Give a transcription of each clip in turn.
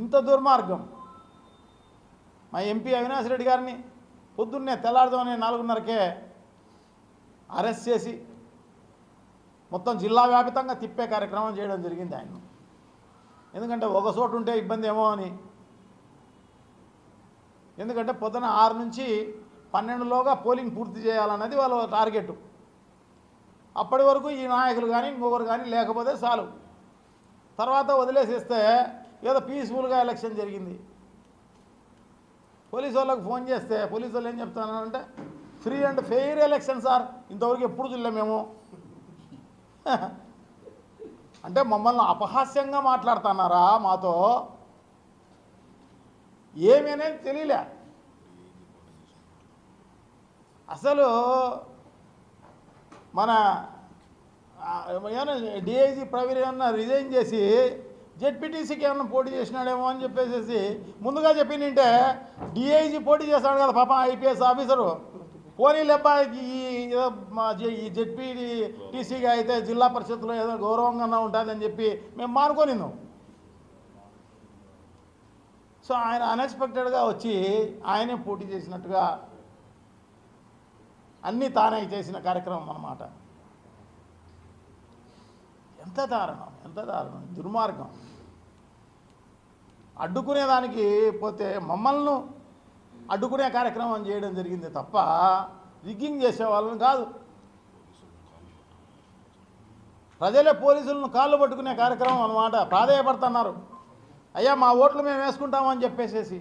ఇంత దుర్మార్గం. మా ఎంపీ అవినాష్ రెడ్డి గారిని పొద్దున్నే తెల్లారుదామని నాలుగున్నరకే అరెస్ట్ చేసి మొత్తం జిల్లా వ్యాపితంగా తిప్పే కార్యక్రమం చేయడం జరిగింది ఆయన. ఎందుకంటే ఒక చోటు ఉంటే ఇబ్బంది ఏమో అని. ఎందుకంటే పొద్దున ఆరు నుంచి పన్నెండులోగా పోలింగ్ పూర్తి చేయాలన్నది వాళ్ళ టార్గెట్. అప్పటి వరకు ఈ నాయకులు కానీ ఇంకొకరు కానీ లేకపోతే చాలు. తర్వాత వదిలేసేస్తే ఏదో పీస్ఫుల్గా ఎలక్షన్ జరిగింది. పోలీసు వాళ్ళకి ఫోన్ చేస్తే పోలీసు వాళ్ళు ఏం చెప్తానంటే free and fair election sir. ఇంతవరకు ఎప్పుడు చూడలే మేము. అంటే మమ్మల్ని అపహాస్యంగా మాట్లాడుతున్నారా మాతో? ఏమి అనేది తెలియలే. అసలు మన ఏమైనా డిఐజీ ప్రవీణ్ రిజైన్ చేసి జెడ్పీటీసీకి ఏమన్నా పోటీ చేసినాడేమో అని చెప్పేసి ముందుగా చెప్పిందంటే డిఐజీ పోటీ చేస్తాడు కదా పాప ఐపీఎస్ ఆఫీసరు. పోనీ లెబ్బ ఈ ఏదో మా జె- ఈ జెడ్పీటీసీకి అయితే జిల్లా పరిషత్లో ఏదో గౌరవంగా ఉంటుందని చెప్పి మేము మానుకొని సో ఆయన అన్ఎక్స్పెక్టెడ్గా వచ్చి ఆయనే పోటీ చేసినట్టుగా అన్నీ తానే చేసిన కార్యక్రమం అన్నమాట. ఎంత దారుణం ఎంత దారుణం దుర్మార్గం. అడ్డుకునేదానికి పోతే మమ్మల్ని అడ్డుకునే కార్యక్రమం చేయడం జరిగింది తప్ప రిగ్గింగ్ చేసే వాళ్ళని కాదు. ప్రజలే పోలీసులను కాళ్ళు పట్టుకునే కార్యక్రమం అనమాట ప్రాధేయపడుతున్నారు. అయ్యా మా ఓట్లు మేము వేసుకుంటామని చెప్పేసేసి.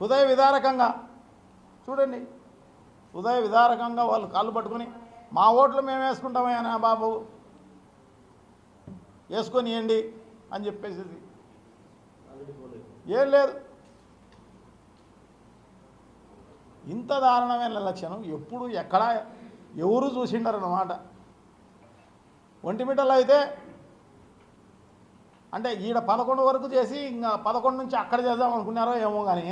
హృదయ విదారకంగా. చూడండి హృదయ విదారకంగా వాళ్ళు కాళ్ళు పట్టుకుని మా ఓట్లు మేము వేసుకుంటామయ్యా బాబు. వేసుకొనియండి అని చెప్పేసి ఏం లేదు. ఇంత దారుణమైన లక్షణం ఎప్పుడు ఎక్కడ ఎవరు చూసిండరన్నమాట. ఒంటిమిట్టలో అయితే అంటే ఈడ పదకొండు వరకు చేసి ఇంకా పదకొండు నుంచి అక్కడ చేద్దాం అనుకున్నారో ఏమో కానీ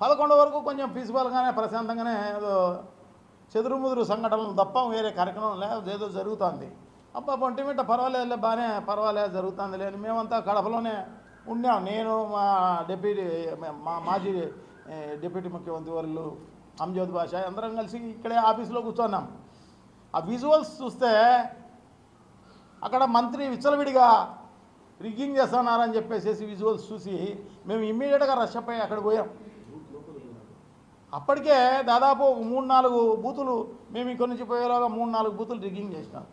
పదకొండు వరకు కొంచెం పీస్ఫుల్గానే ప్రశాంతంగానే ఏదో చెదురుముదురు సంఘటనలు తప్ప వేరే కార్యక్రమం లేదు ఏదో జరుగుతుంది. అబ్బా ఒంటిమిట్ట పర్వాలేదులే బాగానే పర్వాలేదు జరుగుతుంది లేని మేమంతా కడపలోనే ఉన్నాం. నేను మా డిప్యూటీ మా మాజీ డిప్యూటీ ముఖ్యమంత్రి వాళ్ళు అంజోద్ భాష అందరం కలిసి ఇక్కడే ఆఫీసులో కూర్చున్నాం. ఆ విజువల్స్ చూస్తే అక్కడ మంత్రి విచ్చలవిడిగా రిగ్గింగ్ చేస్తున్నారని చెప్పేసి విజువల్స్ చూసి మేము ఇమ్మీడియట్గా రష్ అయి అక్కడ పోయాం. అప్పటికే దాదాపు మూడు నాలుగు బూతులు మేము ఇక్కడి నుంచి పోయేలాగా మూడు నాలుగు బూతులు రిగ్గింగ్ చేసినాం.